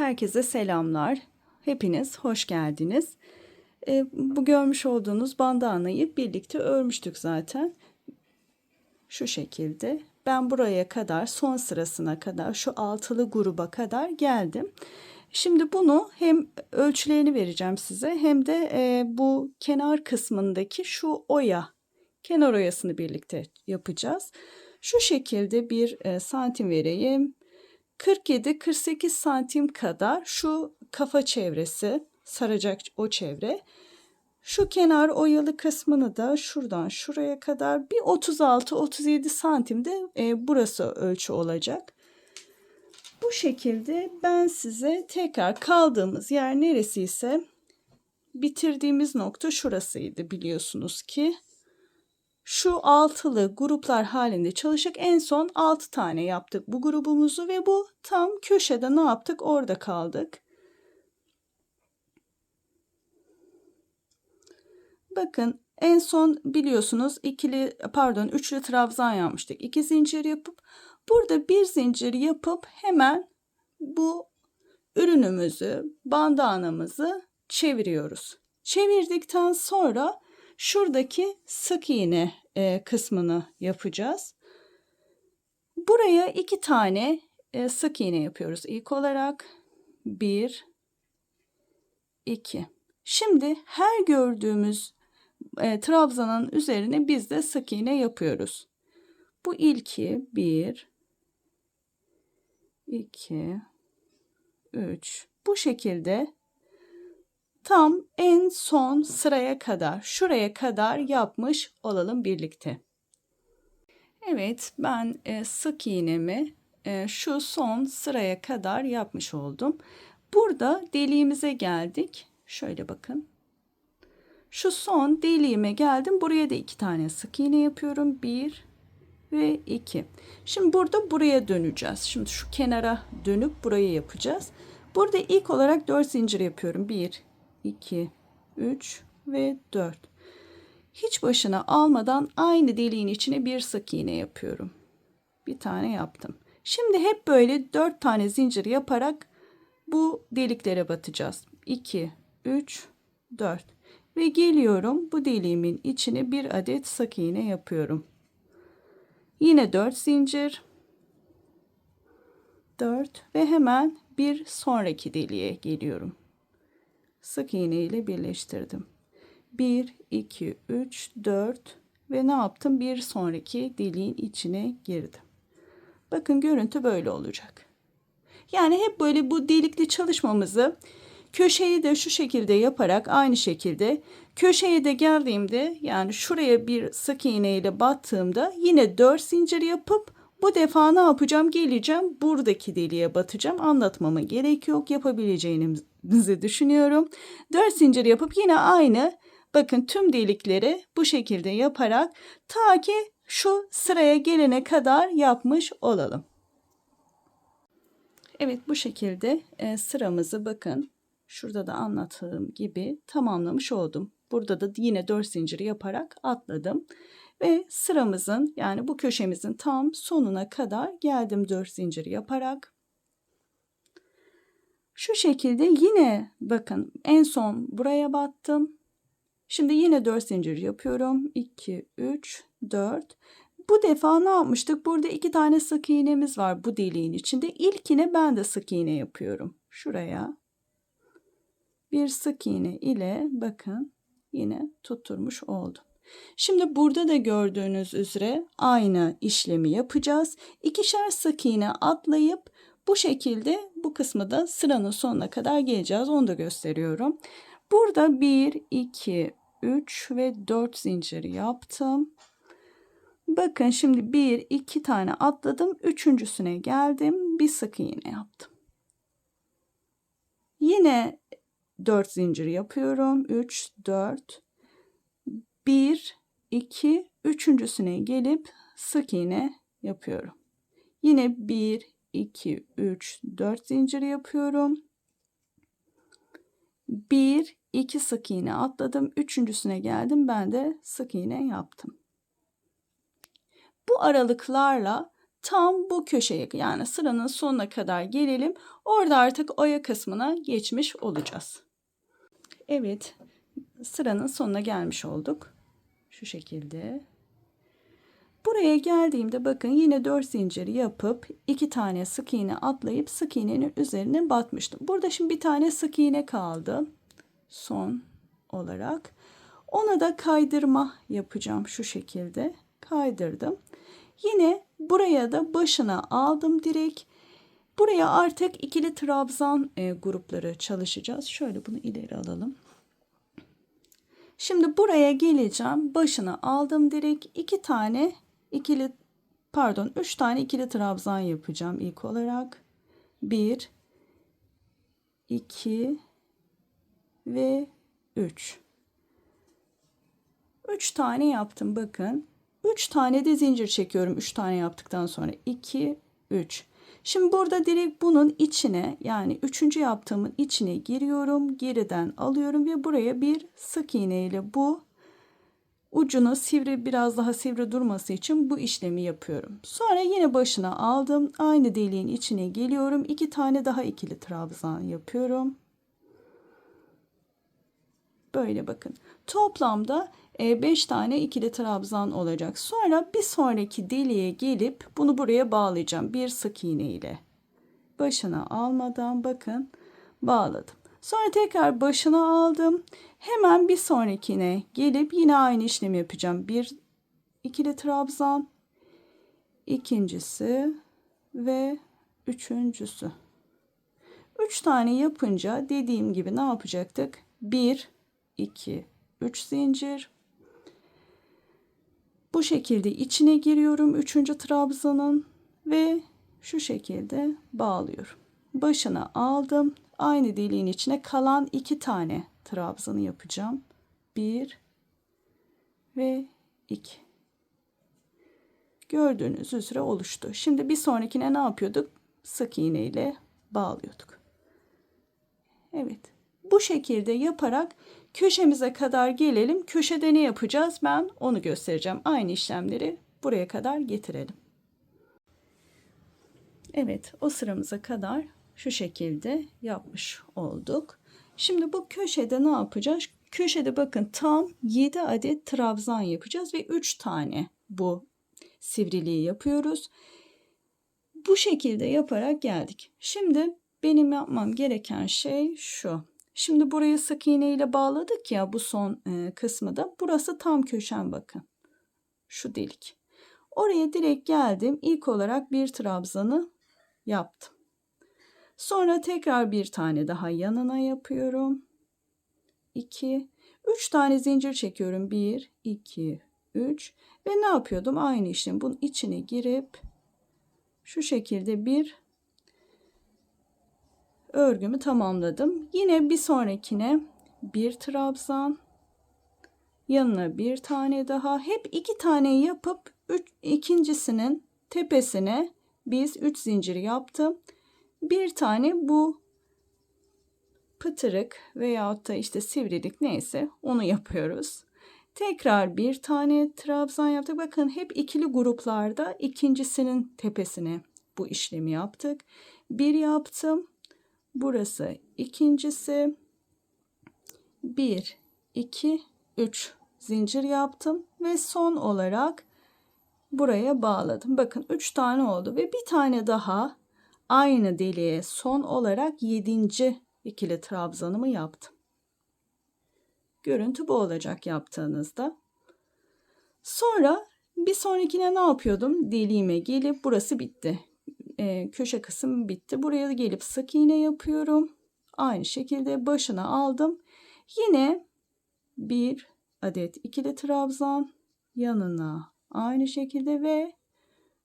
Herkese selamlar. Hepiniz hoş geldiniz. E, bu görmüş olduğunuz bandanayı birlikte örmüştük zaten. Şu şekilde. Ben buraya kadar son sırasına kadar şu altılı gruba kadar geldim. Şimdi bunu hem ölçülerini vereceğim size hem de e, bu kenar kısmındaki şu oya kenar oyasını birlikte yapacağız. Şu şekilde bir e, santim vereyim. 47-48 santim kadar şu kafa çevresi saracak o çevre. Şu kenar oyalı kısmını da şuradan şuraya kadar bir 36-37 santimde e, burası ölçü olacak. Bu şekilde ben size tekrar kaldığımız yer neresiyse bitirdiğimiz nokta şurasıydı biliyorsunuz ki. Şu altılı gruplar halinde çalışık en son 6 tane yaptık bu grubumuzu ve bu tam köşede ne yaptık orada kaldık. Bakın en son biliyorsunuz ikili pardon üçlü trabzan yapmıştık. İki zincir yapıp burada bir zincir yapıp hemen bu ürünümüzü bandanamızı çeviriyoruz. Çevirdikten sonra şuradaki sık iğne e, kısmını yapacağız. Buraya iki tane e, sık iğne yapıyoruz. İlk olarak bir, iki. Şimdi her gördüğümüz e, trabzanın üzerine biz de sık iğne yapıyoruz. Bu ilki bir, iki, üç. Bu şekilde tam en son sıraya kadar, şuraya kadar yapmış olalım birlikte. Evet, ben e, sık iğnemi e, şu son sıraya kadar yapmış oldum. Burada deliğimize geldik. Şöyle bakın. Şu son deliğime geldim. Buraya da iki tane sık iğne yapıyorum. Bir ve iki. Şimdi burada buraya döneceğiz. Şimdi şu kenara dönüp burayı yapacağız. Burada ilk olarak 4 zincir yapıyorum. 1, 2, 3 ve 4. Hiç başına almadan aynı deliğin içine bir sık iğne yapıyorum. Bir tane yaptım. Şimdi hep böyle 4 tane zincir yaparak bu deliklere batacağız. 2, 3, 4. Ve geliyorum bu deliğimin içine bir adet sık iğne yapıyorum. Yine 4 zincir. 4 ve hemen bir sonraki deliğe geliyorum. Sık iğne ile birleştirdim. 1, 2, 3, 4 ve ne yaptım? Bir sonraki deliğin içine girdim. Bakın görüntü böyle olacak. Yani hep böyle bu delikli çalışmamızı köşeyi de şu şekilde yaparak aynı şekilde köşeye de geldiğimde yani şuraya bir sık iğne ile battığımda yine 4 zincir yapıp bu defa ne yapacağım? Geleceğim buradaki deliğe batacağım. Anlatmama gerek yok. Yapabileceğinizi düşünüyorum. 4 zincir yapıp yine aynı bakın tüm delikleri bu şekilde yaparak ta ki şu sıraya gelene kadar yapmış olalım. Evet bu şekilde e, sıramızı bakın şurada da anlattığım gibi tamamlamış oldum. Burada da yine 4 zincir yaparak atladım. Ve sıramızın yani bu köşemizin tam sonuna kadar geldim 4 zincir yaparak. Şu şekilde yine bakın en son buraya battım. Şimdi yine 4 zincir yapıyorum. 2, 3, 4. Bu defa ne yapmıştık? Burada iki tane sık iğnemiz var bu deliğin içinde. İlkine ben de sık iğne yapıyorum. Şuraya bir sık iğne ile bakın yine tutturmuş oldum. Şimdi burada da gördüğünüz üzere aynı işlemi yapacağız. İkişer sık iğne atlayıp bu şekilde bu kısmı da sıranın sonuna kadar geleceğiz. Onu da gösteriyorum. Burada 1, 2, 3 ve 4 zincir yaptım. Bakın şimdi 1, 2 tane atladım. Üçüncüsüne geldim. Bir sık iğne yaptım. Yine 4 zincir yapıyorum. 3, 4, 1, 2, üçüncüsüne gelip sık iğne yapıyorum. Yine 1, 2, 3, 4 zincir yapıyorum. 1, 2 sık iğne atladım. Üçüncüsüne geldim. Ben de sık iğne yaptım. Bu aralıklarla tam bu köşeye yani sıranın sonuna kadar gelelim. Orada artık oya kısmına geçmiş olacağız. Evet sıranın sonuna gelmiş olduk. Şu şekilde. Buraya geldiğimde bakın yine 4 zincir yapıp 2 tane sık iğne atlayıp sık iğnenin üzerine batmıştım. Burada şimdi bir tane sık iğne kaldı. Son olarak. Ona da kaydırma yapacağım şu şekilde. Kaydırdım. Yine buraya da başına aldım direkt. Buraya artık ikili trabzan e, grupları çalışacağız. Şöyle bunu ileri alalım. Şimdi buraya geleceğim. Başına aldım direkt. iki tane ikili pardon üç tane ikili trabzan yapacağım ilk olarak. Bir, iki ve üç. Üç tane yaptım bakın. Üç tane de zincir çekiyorum. Üç tane yaptıktan sonra. iki, üç. Şimdi burada direkt bunun içine yani üçüncü yaptığımın içine giriyorum. Geriden alıyorum ve buraya bir sık iğne ile bu ucunu sivri biraz daha sivri durması için bu işlemi yapıyorum. Sonra yine başına aldım. Aynı deliğin içine geliyorum. iki tane daha ikili trabzan yapıyorum. Böyle bakın. Toplamda 5 tane ikili trabzan olacak. Sonra bir sonraki deliğe gelip bunu buraya bağlayacağım. Bir sık iğne ile. Başına almadan bakın bağladım. Sonra tekrar başına aldım. Hemen bir sonrakine gelip yine aynı işlemi yapacağım. Bir ikili trabzan, ikincisi ve üçüncüsü. Üç tane yapınca dediğim gibi ne yapacaktık? Bir, iki, üç zincir. Bu şekilde içine giriyorum üçüncü trabzanın ve şu şekilde bağlıyorum. Başına aldım. Aynı deliğin içine kalan iki tane trabzanı yapacağım. Bir ve iki. Gördüğünüz üzere oluştu. Şimdi bir sonrakine ne yapıyorduk? Sık iğne ile bağlıyorduk. Evet. Bu şekilde yaparak köşemize kadar gelelim. Köşede ne yapacağız? Ben onu göstereceğim. Aynı işlemleri buraya kadar getirelim. Evet, o sıramıza kadar şu şekilde yapmış olduk. Şimdi bu köşede ne yapacağız? Köşede bakın tam 7 adet trabzan yapacağız ve 3 tane bu sivriliği yapıyoruz. Bu şekilde yaparak geldik. Şimdi benim yapmam gereken şey şu. Şimdi burayı sık iğne ile bağladık ya bu son e, kısmı da. Burası tam köşem bakın. Şu delik. Oraya direkt geldim. İlk olarak bir trabzanı yaptım. Sonra tekrar bir tane daha yanına yapıyorum. 2 3 tane zincir çekiyorum. 1 2 3 ve ne yapıyordum? Aynı işlem. Bunun içine girip şu şekilde bir örgümü tamamladım. Yine bir sonrakine bir trabzan yanına bir tane daha hep iki tane yapıp üç, ikincisinin tepesine biz üç zincir yaptım bir tane bu pıtırık veyahut da işte sivrilik neyse onu yapıyoruz. Tekrar bir tane trabzan yaptık. Bakın hep ikili gruplarda ikincisinin tepesine bu işlemi yaptık. Bir yaptım. Burası ikincisi. Bir, iki, üç zincir yaptım ve son olarak buraya bağladım. Bakın üç tane oldu ve bir tane daha aynı deliğe son olarak 7. ikili trabzanımı yaptım. Görüntü bu olacak yaptığınızda. Sonra bir sonrakine ne yapıyordum? Deliğime gelip burası bitti. Ee, köşe kısım bitti. Buraya gelip sık iğne yapıyorum. Aynı şekilde başına aldım. Yine bir adet ikili trabzan yanına aynı şekilde ve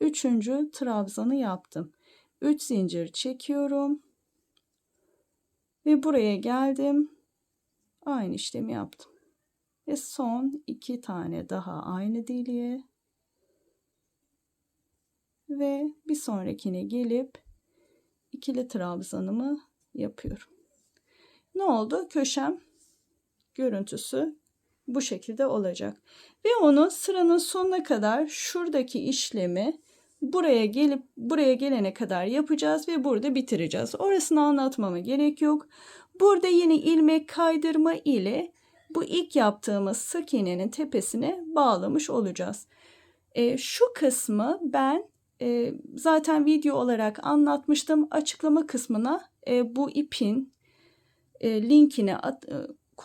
üçüncü trabzanı yaptım. 3 zincir çekiyorum. Ve buraya geldim. Aynı işlemi yaptım. Ve son iki tane daha aynı deliğe. Ve bir sonrakine gelip ikili trabzanımı yapıyorum. Ne oldu? Köşem görüntüsü bu şekilde olacak. Ve onu sıranın sonuna kadar şuradaki işlemi buraya gelip buraya gelene kadar yapacağız ve burada bitireceğiz. Orasını anlatmama gerek yok. Burada yine ilmek kaydırma ile bu ilk yaptığımız sık iğnenin tepesine bağlamış olacağız. E, şu kısmı ben e, zaten video olarak anlatmıştım. Açıklama kısmına e, bu ipin e, linkini at, e,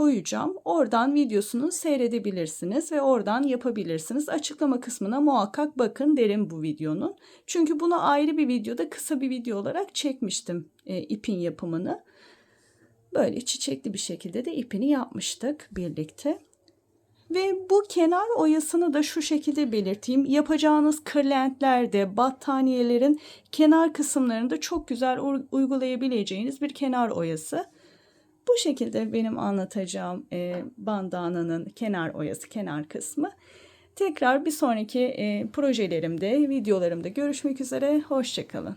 koyacağım. Oradan videosunu seyredebilirsiniz ve oradan yapabilirsiniz. Açıklama kısmına muhakkak bakın derim bu videonun. Çünkü bunu ayrı bir videoda kısa bir video olarak çekmiştim e, ipin yapımını. Böyle çiçekli bir şekilde de ipini yapmıştık birlikte. Ve bu kenar oyasını da şu şekilde belirteyim. Yapacağınız kırlentlerde, battaniyelerin kenar kısımlarında çok güzel uygulayabileceğiniz bir kenar oyası. Bu şekilde benim anlatacağım e, bandananın kenar oyası, kenar kısmı. Tekrar bir sonraki e, projelerimde, videolarımda görüşmek üzere. Hoşçakalın.